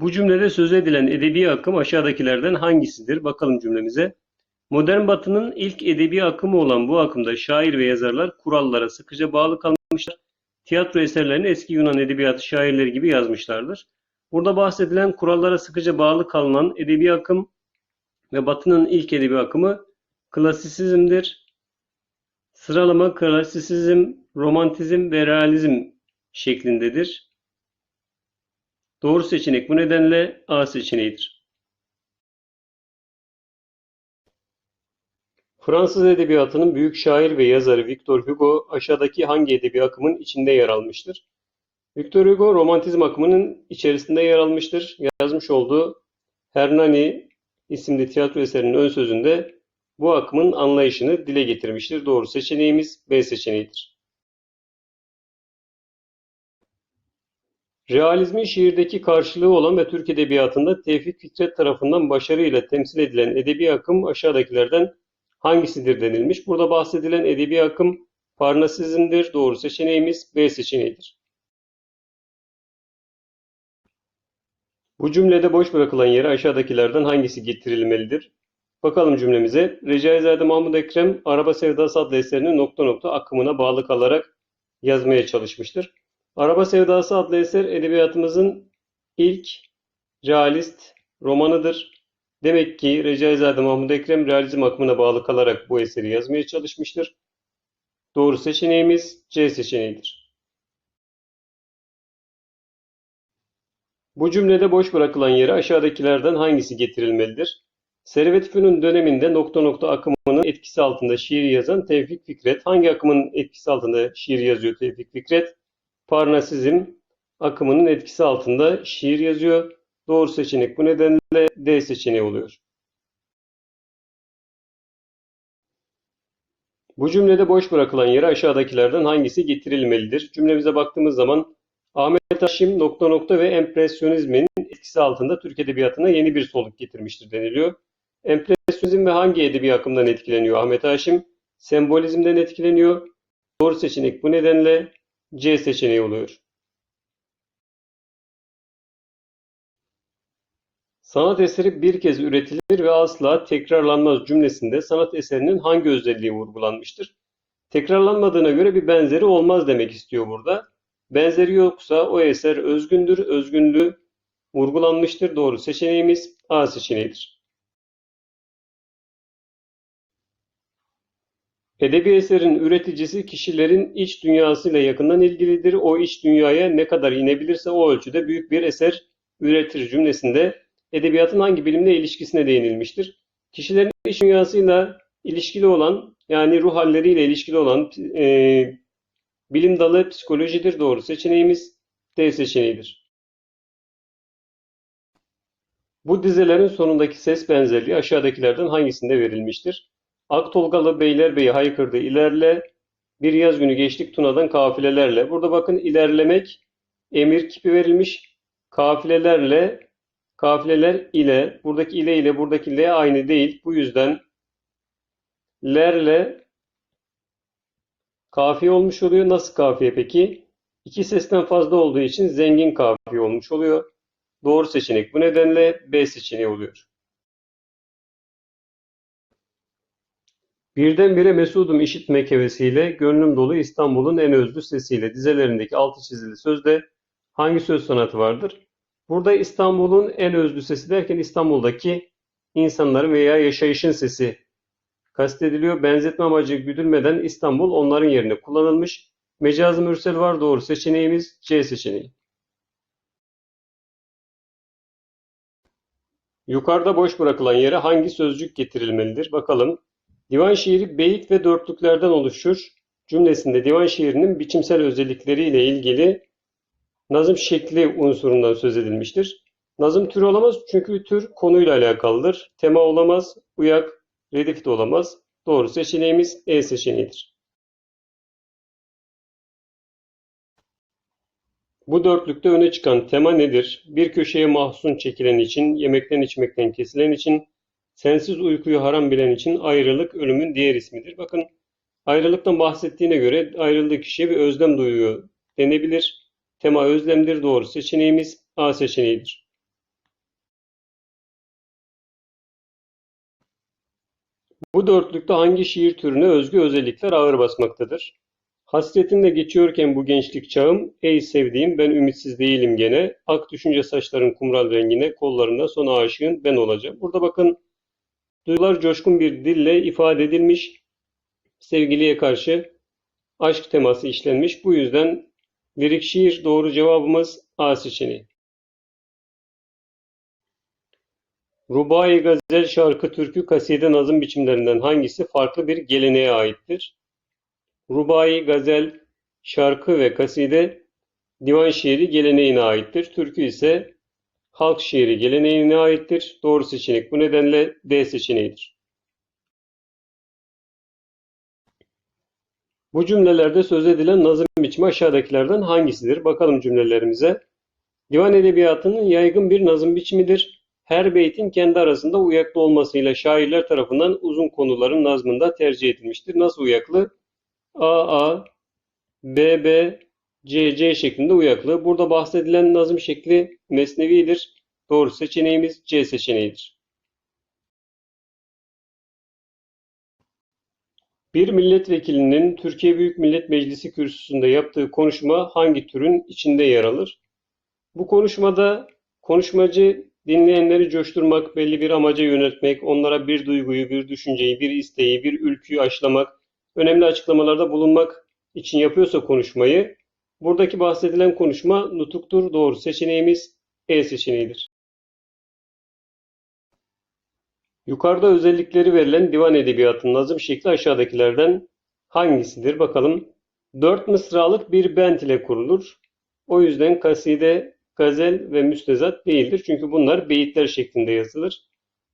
Bu cümlede söz edilen edebi akım aşağıdakilerden hangisidir? Bakalım cümlemize. Modern Batı'nın ilk edebi akımı olan bu akımda şair ve yazarlar kurallara sıkıca bağlı kalmışlar. Tiyatro eserlerini eski Yunan edebiyatı şairleri gibi yazmışlardır. Burada bahsedilen kurallara sıkıca bağlı kalınan edebi akım ve Batı'nın ilk edebi akımı klasisizmdir. Sıralama klasisizm, romantizm ve realizm şeklindedir. Doğru seçenek bu nedenle A seçeneğidir. Fransız edebiyatının büyük şair ve yazarı Victor Hugo aşağıdaki hangi edebi akımın içinde yer almıştır? Victor Hugo romantizm akımının içerisinde yer almıştır. Yazmış olduğu Hernani isimli tiyatro eserinin ön sözünde bu akımın anlayışını dile getirmiştir. Doğru seçeneğimiz B seçeneğidir. Realizmin şiirdeki karşılığı olan ve Türk Edebiyatı'nda Tevfik Fikret tarafından başarıyla temsil edilen edebi akım aşağıdakilerden hangisidir denilmiş. Burada bahsedilen edebi akım Parnasizm'dir. Doğru seçeneğimiz B seçeneğidir. Bu cümlede boş bırakılan yere aşağıdakilerden hangisi getirilmelidir? Bakalım cümlemize. Recaizade Mahmud Ekrem Araba Sevdası adlı eserini nokta nokta akımına bağlı kalarak yazmaya çalışmıştır. Araba Sevdası adlı eser edebiyatımızın ilk realist romanıdır. Demek ki Recaizade Mahmud Ekrem realizm akımına bağlı kalarak bu eseri yazmaya çalışmıştır. Doğru seçeneğimiz C seçeneğidir. Bu cümlede boş bırakılan yere aşağıdakilerden hangisi getirilmelidir? Servet Fünun döneminde nokta nokta akımının etkisi altında şiir yazan Tevfik Fikret. Hangi akımın etkisi altında şiir yazıyor Tevfik Fikret? Parnasizm akımının etkisi altında şiir yazıyor. Doğru seçenek bu nedenle D seçeneği oluyor. Bu cümlede boş bırakılan yere aşağıdakilerden hangisi getirilmelidir? Cümlemize baktığımız zaman Ahmet Haşim nokta nokta ve empresyonizmin etkisi altında Türk Edebiyatı'na yeni bir soluk getirmiştir deniliyor. Empresyonizm ve hangi edebi akımdan etkileniyor Ahmet Haşim? Sembolizmden etkileniyor. Doğru seçenek bu nedenle C seçeneği oluyor. Sanat eseri bir kez üretilir ve asla tekrarlanmaz cümlesinde sanat eserinin hangi özelliği vurgulanmıştır? Tekrarlanmadığına göre bir benzeri olmaz demek istiyor burada. Benzeri yoksa o eser özgündür, özgünlüğü vurgulanmıştır. Doğru seçeneğimiz A seçeneğidir. Edebi eserin üreticisi kişilerin iç dünyasıyla yakından ilgilidir. O iç dünyaya ne kadar inebilirse o ölçüde büyük bir eser üretir cümlesinde edebiyatın hangi bilimle ilişkisine değinilmiştir? Kişilerin iç dünyasıyla ilişkili olan yani ruh halleriyle ilişkili olan e, bilim dalı psikolojidir. Doğru seçeneğimiz D seçeneğidir. Bu dizelerin sonundaki ses benzerliği aşağıdakilerden hangisinde verilmiştir? Aktolgalı Beylerbeyi haykırdı ilerle, bir yaz günü geçtik Tuna'dan kafilelerle. Burada bakın ilerlemek emir kipi verilmiş. Kafilelerle, kafileler ile, buradaki ile ile buradaki le aynı değil. Bu yüzden lerle kafiye olmuş oluyor. Nasıl kafiye peki? İki sesten fazla olduğu için zengin kafiye olmuş oluyor. Doğru seçenek bu nedenle B seçeneği oluyor. Birdenbire mesudum işitmek hevesiyle, gönlüm dolu İstanbul'un en özlü sesiyle dizelerindeki altı çizili sözde hangi söz sanatı vardır? Burada İstanbul'un en özlü sesi derken İstanbul'daki insanların veya yaşayışın sesi kastediliyor. Benzetme amacı güdülmeden İstanbul onların yerine kullanılmış. Mecaz-ı mürsel var doğru seçeneğimiz C seçeneği. Yukarıda boş bırakılan yere hangi sözcük getirilmelidir? Bakalım. Divan şiiri beyit ve dörtlüklerden oluşur. Cümlesinde divan şiirinin biçimsel özellikleriyle ilgili nazım şekli unsurundan söz edilmiştir. Nazım türü olamaz çünkü tür konuyla alakalıdır. Tema olamaz, uyak, redif de olamaz. Doğru seçeneğimiz E seçeneğidir. Bu dörtlükte öne çıkan tema nedir? Bir köşeye mahzun çekilen için, yemekten içmekten kesilen için, Sensiz uykuyu haram bilen için ayrılık ölümün diğer ismidir. Bakın ayrılıktan bahsettiğine göre ayrıldığı kişiye bir özlem duyuyor denebilir. Tema özlemdir. Doğru seçeneğimiz A seçeneğidir. Bu dörtlükte hangi şiir türüne özgü özellikler ağır basmaktadır? Hasretinle geçiyorken bu gençlik çağım, ey sevdiğim ben ümitsiz değilim gene, ak düşünce saçların kumral rengine, kollarında son aşığın ben olacağım. Burada bakın duygular coşkun bir dille ifade edilmiş, sevgiliye karşı aşk teması işlenmiş. Bu yüzden lirik şiir doğru cevabımız A seçeneği. Rubai, gazel, şarkı, türkü, kaside, nazım biçimlerinden hangisi farklı bir geleneğe aittir? Rubai, gazel, şarkı ve kaside divan şiiri geleneğine aittir. Türkü ise halk şiiri geleneğine aittir. Doğru seçenek bu nedenle D seçeneğidir. Bu cümlelerde söz edilen nazım biçimi aşağıdakilerden hangisidir? Bakalım cümlelerimize. Divan edebiyatının yaygın bir nazım biçimidir. Her beytin kendi arasında uyaklı olmasıyla şairler tarafından uzun konuların nazmında tercih edilmiştir. Nasıl uyaklı? A A, B B, C C şeklinde uyaklı. Burada bahsedilen nazım şekli mesnevidir. Doğru seçeneğimiz C seçeneğidir. Bir milletvekilinin Türkiye Büyük Millet Meclisi kürsüsünde yaptığı konuşma hangi türün içinde yer alır? Bu konuşmada konuşmacı dinleyenleri coşturmak, belli bir amaca yöneltmek, onlara bir duyguyu, bir düşünceyi, bir isteği, bir ülküyü aşılamak, önemli açıklamalarda bulunmak için yapıyorsa konuşmayı, buradaki bahsedilen konuşma nutuktur. Doğru seçeneğimiz E seçeneğidir. Yukarıda özellikleri verilen divan edebiyatının nazım şekli aşağıdakilerden hangisidir? Bakalım. Dört mısralık bir bent ile kurulur. O yüzden kaside, gazel ve müstezat değildir. Çünkü bunlar beyitler şeklinde yazılır.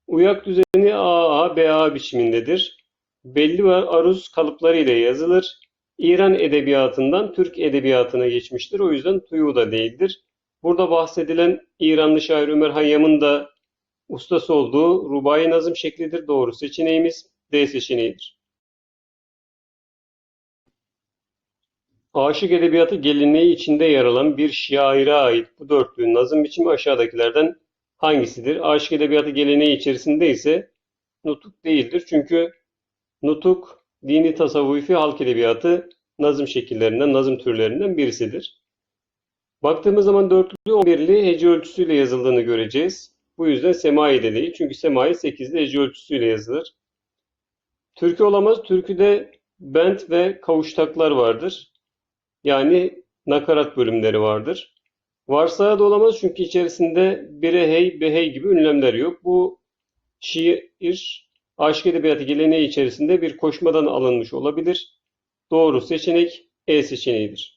Uyak düzeni AA, BA biçimindedir. Belli ve aruz kalıpları ile yazılır. İran edebiyatından Türk edebiyatına geçmiştir. O yüzden tuyu da değildir. Burada bahsedilen İranlı şair Ömer Hayyam'ın da ustası olduğu rubai nazım şeklidir. Doğru seçeneğimiz D seçeneğidir. Aşık edebiyatı geleneği içinde yer alan bir şaire ait bu dörtlüğün nazım biçimi aşağıdakilerden hangisidir? Aşık edebiyatı geleneği içerisinde ise nutuk değildir. Çünkü nutuk dini tasavvufi halk edebiyatı nazım şekillerinden, nazım türlerinden birisidir. Baktığımız zaman dörtlü 11'li hece ölçüsüyle yazıldığını göreceğiz. Bu yüzden semai de değil. Çünkü semai 8'li hece ölçüsüyle yazılır. Türkü olamaz. Türküde bent ve kavuştaklar vardır. Yani nakarat bölümleri vardır. Varsağı da olamaz çünkü içerisinde bire hey, behey gibi ünlemler yok. Bu şiir aşk edebiyatı geleneği içerisinde bir koşmadan alınmış olabilir. Doğru seçenek E seçeneğidir.